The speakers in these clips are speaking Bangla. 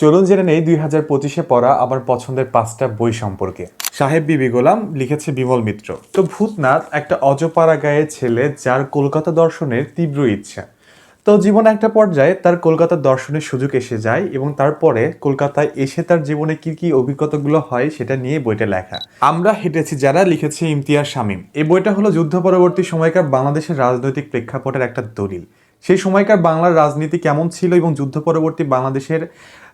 চলুন জেনে নেই দুই হাজার পঁচিশে পড়া আমার পছন্দের পাঁচটা বই সম্পর্কে। সাহেব বিবি গোলাম লিখেছে বিমল মিত্র। তো ভূতনাথ, একটা অজপাড়া গায়ের ছেলে যার কলকাতা দর্শনের তীব্র ইচ্ছা। তো জীবনে একটা পর্যায়ে তার কলকাতা দর্শনের সুযোগ এসে যায় এবং তারপরে কলকাতায় এসে তার জীবনে কি কি অভিজ্ঞতাগুলো হয় সেটা নিয়ে বইটা লেখা। আমরা হেঁটেছি যারা লিখেছে ইমতিয়াজ শামীম। এই বইটা হলো যুদ্ধ পরবর্তী সময়কার বাংলাদেশের রাজনৈতিক প্রেক্ষাপটের একটা দলিল। সেই সময়কার বাংলার রাজনীতি কেমন ছিল এবং যুদ্ধ পরবর্তী বাংলাদেশের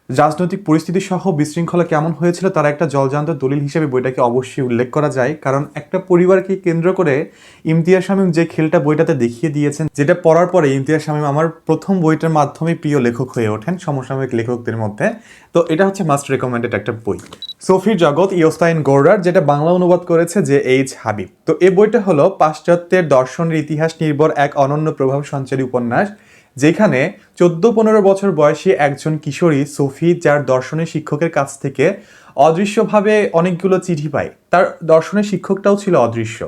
রাজনৈতিক পরিস্থিতি সহ বিশৃঙ্খলা কেমন হয়েছিল তার একটা জলজান্ত দলিল হিসেবে বইটাকে অবশ্যই উল্লেখ করা যায়। কারণ একটা পরিবারকে কেন্দ্র করে ইমতিয়াজ শামীম যে খেলটা বইটাতে দেখিয়ে দিয়েছেন, যেটা পড়ার পরে ইমতিয়াজ শামীম আমার প্রথম বইটার মাধ্যমে প্রিয় লেখক হয়ে ওঠেন সমসাময়িক লেখকদের মধ্যে। তো এটা হচ্ছে মাস্ট রেকমেন্ডেড একটা বই। সফির জগৎ, ইয়োস্তাইন গোর্ডার যেটা বাংলা অনুবাদ করেছে যে এইচ হাবিব। তো এই বইটা হলো পাশ্চাত্যের দর্শনের ইতিহাস নির্ভর এক অনন্য প্রভাব সঞ্চারী উপন্যাস। যেখানে চোদ্দ পনেরো বছর বয়সী একজন কিশোরী সোফি, যার দর্শনের শিক্ষকের কাছ থেকে অদৃশ্যভাবে অনেকগুলো চিঠি পায়। তার দর্শনের শিক্ষকটাও ছিল অদৃশ্য।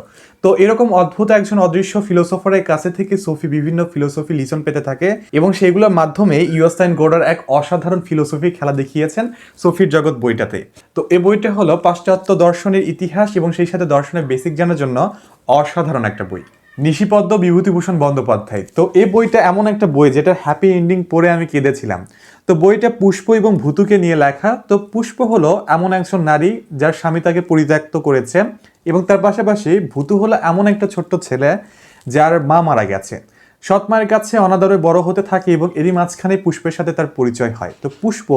তো এরকম অদ্ভুত একজন অদৃশ্য ফিলোসফারের কাছে থেকে সোফি বিভিন্ন ফিলোসফি লিসন পেতে থাকে এবং সেগুলোর মাধ্যমে ইউস্তাইন গোডার এক অসাধারণ ফিলোসফি খেলা দেখিয়েছেন সোফির জগৎ বইটাতে। তো এই বইটা হলো পাশ্চাত্য দর্শনের ইতিহাস এবং সেই সাথে দর্শনের বেসিক জানার জন্য অসাধারণ একটা বই। নিশিপদ্ম বিভূতিভূষণ বন্দ্যোপাধ্যায়। তো এই বইটা এমন একটা বই যেটা হ্যাপি এন্ডিং পড়ে আমি কেঁদেছিলাম। তো বইটা পুষ্প এবং ভূতুকে নিয়ে লেখা। তো পুষ্প হলো এমন একজন নারী যার স্বামী তাকে পরিত্যক্ত করেছে এবং তার পাশাপাশি ভূতু হলো এমন একটা ছোট্ট ছেলে যার মা মারা গেছে। সৎ মায়ের কাছে অনাদরে বড় হতে থাকে এবং এরই মাঝখানে পুষ্পের সাথে তার পরিচয় হয়। তো পুষ্প,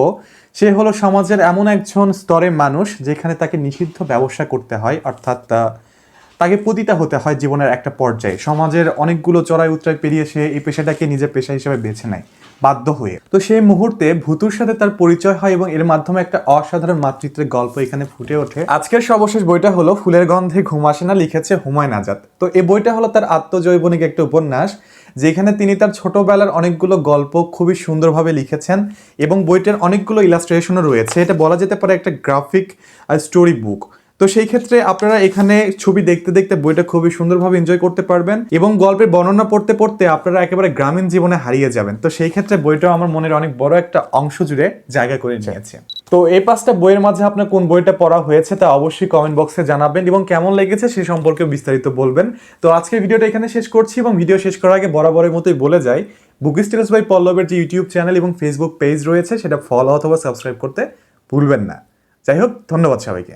সে হলো সমাজের এমন একজন স্তরের মানুষ যেখানে তাকে নিষিদ্ধ ব্যবসা করতে হয়, অর্থাৎ তাকে পতিতা হতে হয় জীবনের একটা পর্যায়ে। সমাজের অনেকগুলো চড়াই উতরাই পেরিয়ে সে এই পেশাটাকে নিজের পেশা হিসেবে বেছে নেয়। বাধ্য হয়ে। তো সেই মুহূর্তে ভূতুর সাথে তার পরিচয় হয় এবং এর মাধ্যমে একটা অসাধারণ মাতৃত্বের গল্প এখানে ফুটে ওঠে। আজকের সর্বশেষ বইটা হলো ফুলের গন্ধে ঘুম আসে না লিখেছে হুমায়ুন আজাদ। তো এই বইটা হলো তার আত্মজৈবনিক একটা উপন্যাস, যেখানে তিনি তার ছোটবেলার অনেকগুলো গল্প খুবই সুন্দরভাবে লিখেছেন এবং বইটার অনেকগুলো ইলাস্ট্রেশনও রয়েছে। এটা বলা যেতে পারে একটা গ্রাফিক স্টোরি বুক তো সেই ক্ষেত্রে আপনারা এখানে ছবি দেখতে দেখতে বইটা খুবই সুন্দরভাবে এনজয় করতে পারবেন এবং গল্পের বর্ণনা পড়তে পড়তে আপনারা একেবারে গ্রামীণ জীবনে হারিয়ে যাবেন। তো সেই ক্ষেত্রে বইটাও আমার মনের অনেক বড় একটা অংশ জুড়ে জায়গা করে নিয়েছে। তো এই পাঁচটা বইয়ের মাঝে আপনার কোন বইটা পড়া হয়েছে তা অবশ্যই কমেন্ট বক্সে জানাবেন এবং কেমন লেগেছে সে সম্পর্কে বিস্তারিত বলবেন। তো আজকের ভিডিওটা এখানে শেষ করছি এবং ভিডিও শেষ করার আগে বরাবরের মতোই বলে যাই বুক স্টেটাস বাই পল্লবের যে ইউটিউব চ্যানেল এবং ফেসবুক পেজ রয়েছে, সেটা ফলো অথবা সাবস্ক্রাইব করতে ভুলবেন না। যাই হোক, ধন্যবাদ সবাইকে।